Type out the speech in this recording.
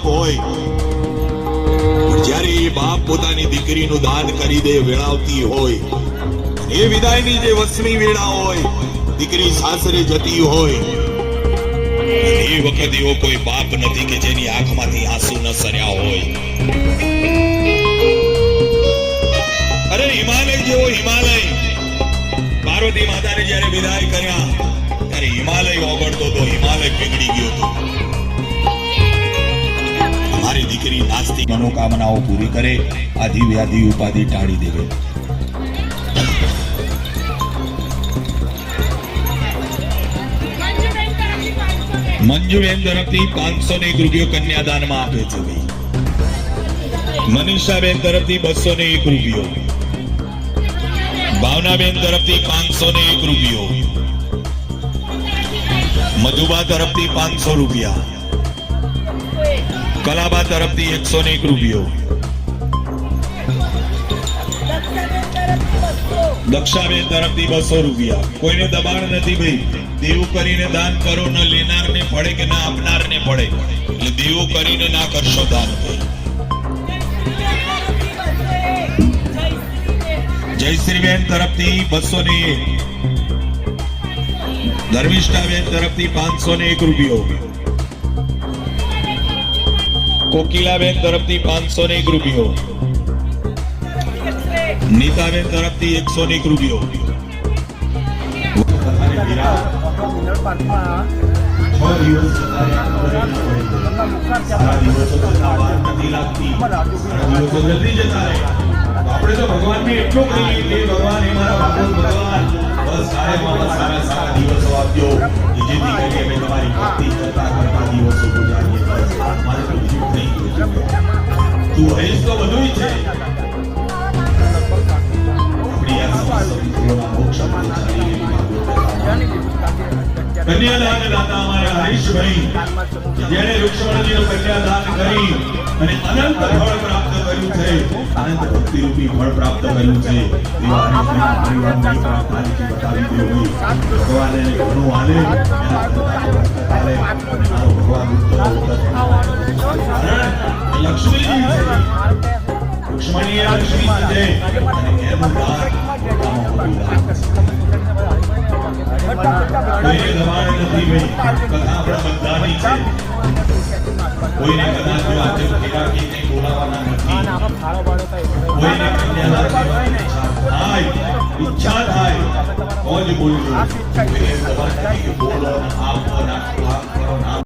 બાપ હોય જ્યારે એ બાપ પોતાની દીકરીનું દાન કરી દે, વેળાવતી હોય એ વિદાયની જે વસમી વેળા હોય, દીકરી સાસરે જતી હોય એ વખત એવો કોઈ બાપ નથી કે જેની આંખમાંથી આંસુ ન સર્યા હોય. અરે, હિમાલય જેવો હિમાલય. પાર્વતી માતાને જ્યારે વિદાય કર્યા, ત્યારે હિમાલય ઓગળતો તો હિમાલય પીગળી ગયો હતો. દીકરી નાસ્તી મનોકામનાઓ પૂરી કરે, આધી વ્યાધિ ઉપાધિ ટાળી દેવે. મંજુબેન તરફથી પાંચસો ને એક રૂપિયો કન્યાદાનમાં આપે છે ભાઈ. મનીષાબેન તરફથી બસો ને એક રૂપિયો. ભાવનાબેન તરફથી પાંચસો ને એક રૂપિયો. મધુબા તરફથી પાંચસો રૂપિયા. કલાબા તરફથી એકસો ને એક રૂપિયો. દક્ષાબેન તરફથી બસો રૂપિયા. કોઈને દબાણ નથી ભાઈ. દેવું કરીને દાન કરો, ન લેનારને પડે કે ના આપનારને પડે. એટલે દેવું કરીને ના કરશો દાન. જયશ્રીબેન તરફથી બસો ને એક. ધર્મિષ્ઠાબેન તરફથી પાંચસો ને એક રૂપિયો. કોકિલાબેન તરફથી પાંચસો ને એક રૂપિયો. નીતાબેન તરફથી એકસો ને એક રૂપિયો. આપણે તો ભગવાનને એટલું કહીએ કે ભગવાન એ મારા ભાગવત ભગવાન બસ કાયમ આવા સારા સારા દિવસો આપજો કે જેથી કરીને અમે તમારી ભક્તિ કરતા કરતા દિવસો ગુજારીએ બસ મારે તો જોઈએ. તું બધુંય છે. કન્યાદાન હરીશભાઈ જેણે રૂક્ષ્મણીજીનું કન્યાદાન કરી અને અનંત ફળ પ્રાપ્ત કર્યું છે અનંત ભક્તિ રૂપી ફળ પ્રાપ્ત કર્યું છે એવા હરીશભાઈના પરિવારની પ્રાર્થનાથી બતાવી દેવી ભગવાન એને ઘણું આલે ભગવાન ઉત્તરો ઉત્તર કારણ લક્ષ્મીજી છે રૂક્ષ્મણી એ લક્ષ્મી છે અને એનું. કોઈને કદાચ જો આજે ફેરાકીને બોલાવવાના નથી કોઈને કન્યાદાન ઈચ્છા થાય તો જ બોલજો બોલો આપો કરો ને